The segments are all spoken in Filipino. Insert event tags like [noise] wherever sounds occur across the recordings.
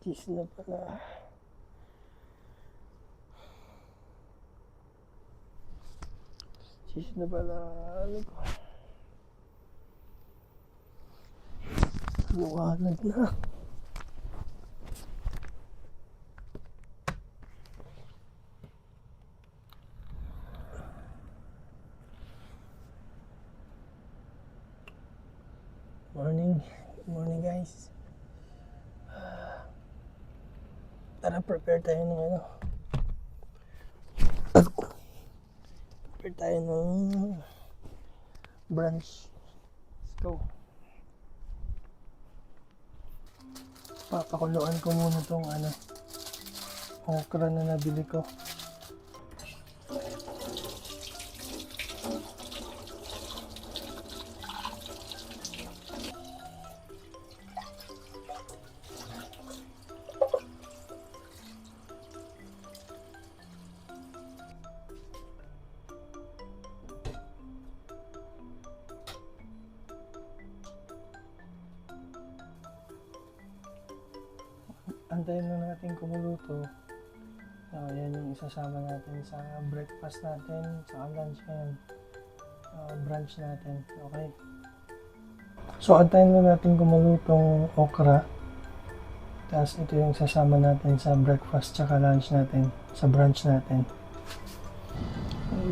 Kiss na pala. Kiss na pala. Ano ba? Luwanag na. Morning. Guys. Tara, prepare tayo ng ano. Prepare tayo ng brunch. Let's go. Papakuluan ko muna tong ano, okra na nabili ko. Antayin na natin kumuluto. Ah, yan yung isasama natin sa breakfast natin, sa lunch ngayon. Ah, brunch natin. Okay. So, antayin na natin kumulutong okra. Tapos ito yung sasama natin sa breakfast tsaka lunch natin, sa brunch natin.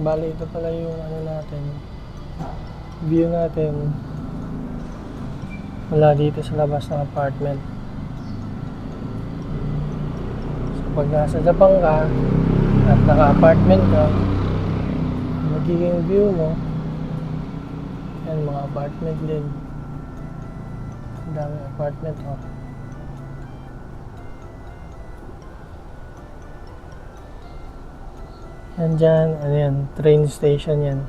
Bali, ito pala yung ano natin, view natin mula dito sa labas ng apartment. Pag nasa Japan ka at naka-apartment ka, magiging view mo, yan mga apartment din. Ang daming apartment, oh. Yan dyan, ano yan, train station yan.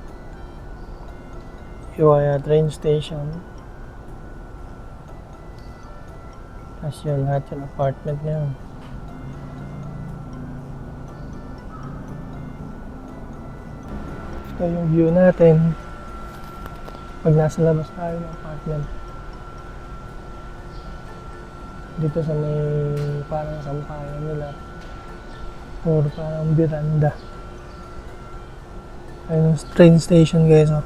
Iwaya train station. Tapos yun, lahat yung apartment na yun. Ito yung view natin. Pag nasa labas tayo ng apartment. Dito sa may parang sampayan nila. Or parang biranda. Ayun yung train station guys. Oh.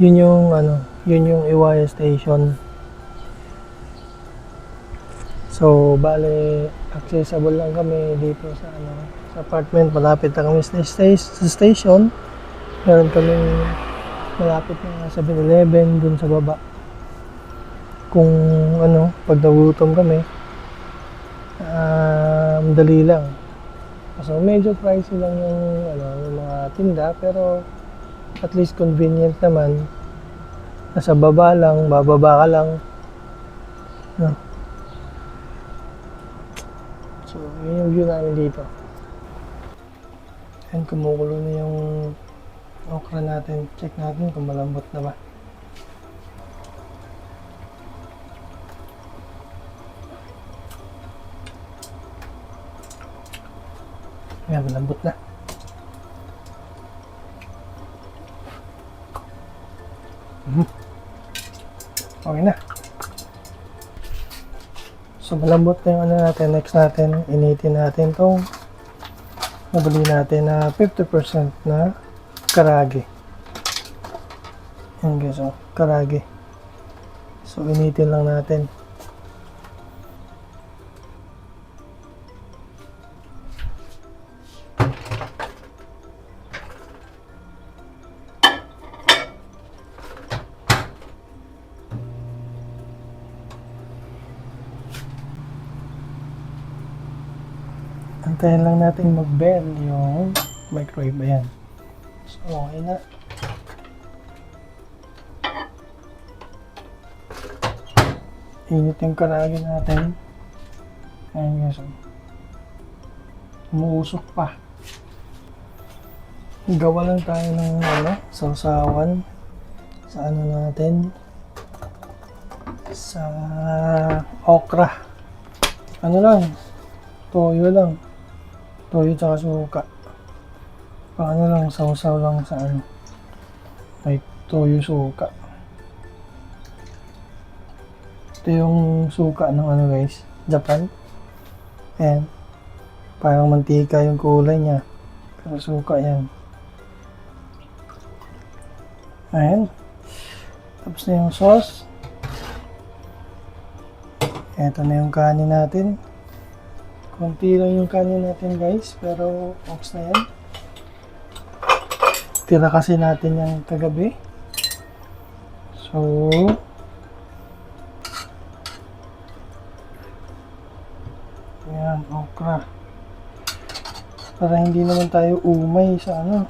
Yun yung ano, yun yung Iwaya station. So, bale, accessible lang kami dito sa ano, apartment. Malapit na kami sa, sa station. Meron kaming malapit na 7-Eleven dun sa baba. Kung ano, pag nagutom kami, um, dali lang. So, medyo pricey lang yung, ano, yung mga tinda, pero at least convenient naman. Nasa baba lang, bababa ka lang. No? So, yun yung view namin dito. And kumukulo na yung okra natin. Check natin kung malambot na ba. Ayan, malambot na. Mhm. Okay na. So malambot na yung ano natin, next natin, initin natin tong nabili natin na 50% na karage. Yan guys, oh, karage. So initin lang natin. Antayin lang natin mag-bell yung microwave. Ayan. So, okay na. Init yung karagi natin. Ayan guys. oh. Umuusok pa. Gawa lang tayo ng ano, sausawan sa ano natin sa okra. Ano lang, toyo lang. Toyo tsaka suka. Paano lang, sausaw lang sa ano. May toyo suka. Ito yung suka ng ano guys, Japan. Ayan. Parang mantika yung kulay niya. Pero suka yan. Ayan. Tapos na yung sauce. Ito na yung kanin natin. Konti lang yung kanin natin guys, pero ox na yan. Tira kasi natin yung kagabi. So, Ayan, okra. Para hindi naman tayo umay sa ano,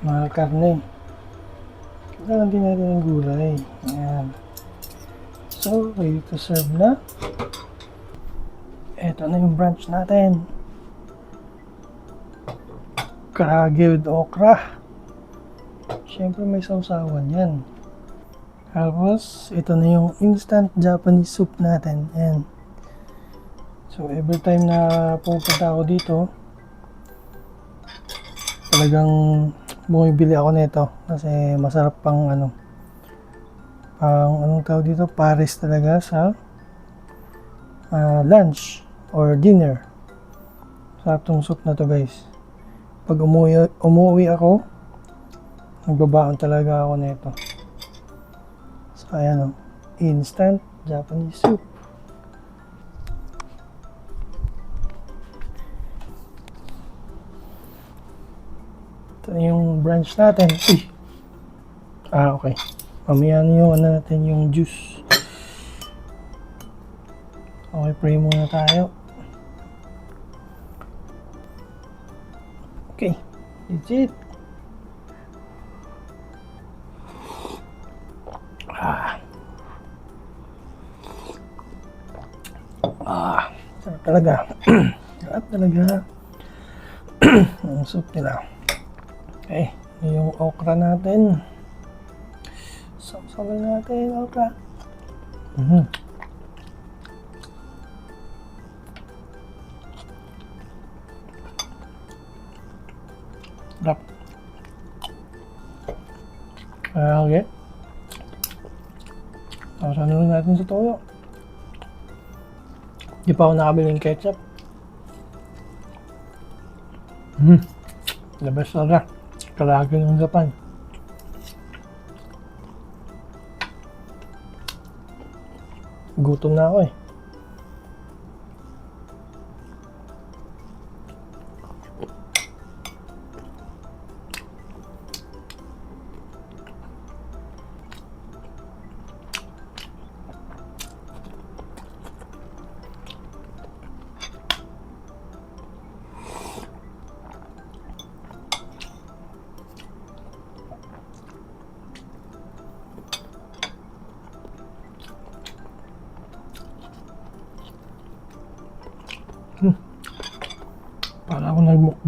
mga karne. Kailangan din natin ng gulay. Ayan. So, ready to serve na. Ito na yung branch natin. Karage with okra. Siyempre may sausawan yan. Tapos, ito na yung instant Japanese soup natin. Ayan. So, every time na pupunta ako dito, talagang bumibili ako nito kasi masarap pang ano, pang anong tawag dito, pares talaga sa ah, lunch or dinner. Sarap tong soup na to guys. Pag umuwi, umuwi ako, nagbabaon talaga ako nito. So, ayan o. Instant Japanese soup. Ito yung branch natin. Uy! Ah, okay. Mamaya na yung ano natin, yung juice. Okay, pray muna tayo. Okay, that's it. Ah. Ah, sarap talaga. [clears throat] sarap talaga. [clears throat] Ang soup nila. Okay, yung okra natin. Sawsawan natin okra. Mhm. Sarap. Ah, okay. Tapos ano natin sa toyo. Di pa ako nakabili ng ketchup. Hmm. The best talaga. Kalagi ng Japan. Gutom na ako eh.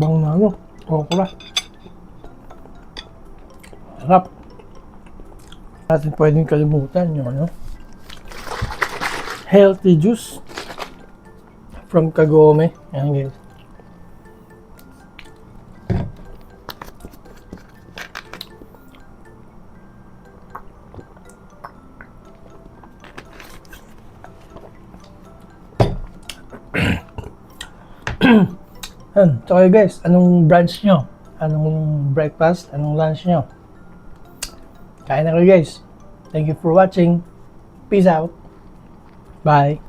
Nagmukbang na ano, okra. Sarap. Natin pwedeng kalimutan yung ano, healthy juice from Kagome. Yan guys. [clears throat] Yan. So kayo guys, anong brunch nyo? Anong breakfast? Anong lunch nyo? Kain na kayo guys. Thank you for watching. Peace out. Bye.